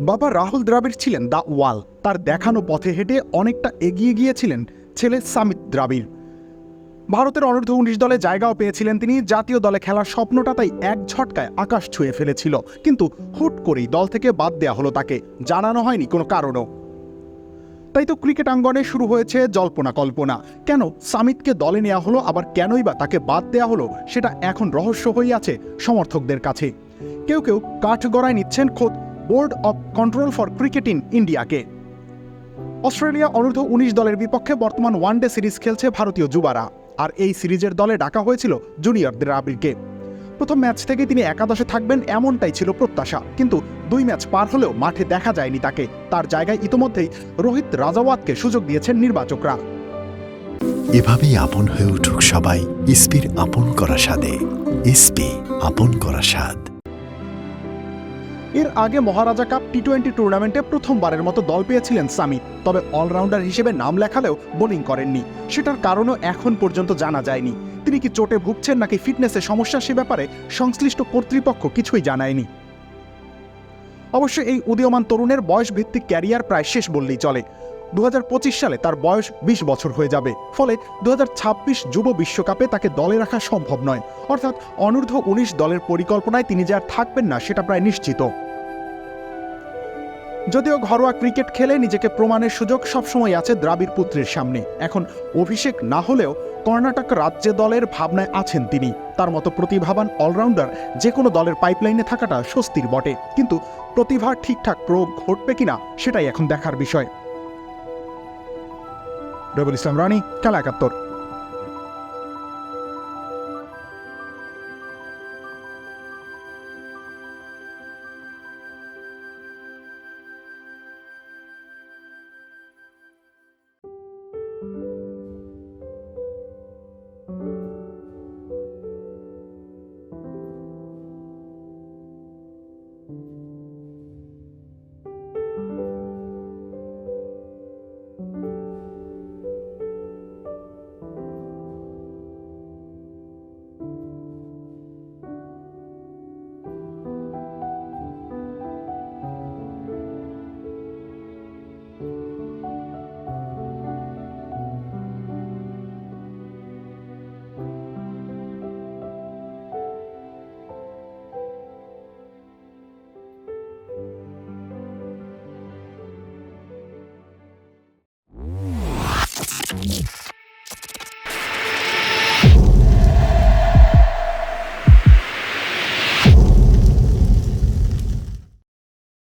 বাবা রাহুল দ্রাবিড় ছিলেন দ্য ওয়াল। তার দেখানো পথে হেঁটে অনেকটা এগিয়ে গিয়েছিলেন ছেলে সামিত দ্রাবিড়। ভারতের অনূর্ধ্ব উনিশ দলে জায়গাও পেয়েছিলেন তিনি। জাতীয় দলে খেলার স্বপ্নটা তাই এক ঝটকায় আকাশ ছুঁয়ে ফেলেছিল। কিন্তু হুট করেই দল থেকে বাদ দেওয়া হলো তাকে। জানানো হয়নি কোনো কারণও। তাই তো ক্রিকেট আঙ্গনে শুরু হয়েছে জল্পনা কল্পনা। কেন সামিতকে দলে নেওয়া হলো, আবার কেনই বা তাকে বাদ দেওয়া হলো, সেটা এখন রহস্য হয়ে আছে সমর্থকদের কাছে। কেউ কেউ কাঠগড়ায় নিচ্ছেন খোদ board of control for cricket in ইন্ডিয়াকে। অস্ট্রেলিয়া অনূর্ধ্ব উনিশ দলের বিপক্ষে বর্তমান ওয়ানডে সিরিজ খেলছে ভারতীয় যুবারা, আর এই সিরিজের দলে ডাকা হয়েছিল জুনিয়র দ্রাবিড়কে প্রথম ম্যাচ থেকে তিনি একাদশে থাকবেন এমনটাই ছিল প্রত্যাশা, কিন্তু দুই ম্যাচ পার হলেও মাঠে দেখা যায়নি তাকে। তার জায়গায় ইতোমধ্যেই রোহিত রাজাওয়াতকে সুযোগ দিয়েছেন নির্বাচকরা। এভাবেই আপন হয়ে উঠুক সবাই ইস্পির আপন করা স্বাদে ইস্পি আপন করা স্বাদ এর আগে মহারাজা কাপ টি টোয়েন্টি টুর্নামেন্টে প্রথমবারের মতো দল পেয়েছিলেন সামিত। তবে অলরাউন্ডার হিসেবে নাম লেখালেও বোলিং করেননি। সেটার কারণও এখন পর্যন্ত জানা যায়নি। তিনি কি চোটে ভুগছেন নাকি ফিটনেসে সমস্যা সে ব্যাপারে সংশ্লিষ্ট কর্তৃপক্ষ কিছুই জানায়নি। অবশ্য এই উদীয়মান তরুণের বয়স ভিত্তিক ক্যারিয়ার প্রায় শেষ বললেই চলে। দু হাজার পঁচিশ সালে তার বয়স ২০ বছর হয়ে যাবে। ফলে দু হাজার ছাব্বিশ যুব বিশ্বকাপে তাকে দলে রাখা সম্ভব নয়। অর্থাৎ অনূর্ধ্ব উনিশ দলের পরিকল্পনায় তিনি যে আর থাকবেন না, সেটা প্রায় নিশ্চিত। যদিও ঘরোয়া ক্রিকেট খেলে নিজেকে প্রমাণের সুযোগ সবসময় আছে দ্রাবিড় পুত্রের সামনে। এখন অভিষেক না হলেও কর্ণাটক রাজ্য দলের ভাবনায় আছেন তিনি। তার মতো প্রতিভাবান অলরাউন্ডার যে কোনো দলের পাইপলাইনে থাকাটা স্বস্তির বটে। কিন্তু প্রতিভার ঠিকঠাক প্রয়োগ ঘটবে কিনা, সেটাই এখন দেখার বিষয়। রবিউল ইসলাম রানী খেলা একাত্তর Bye.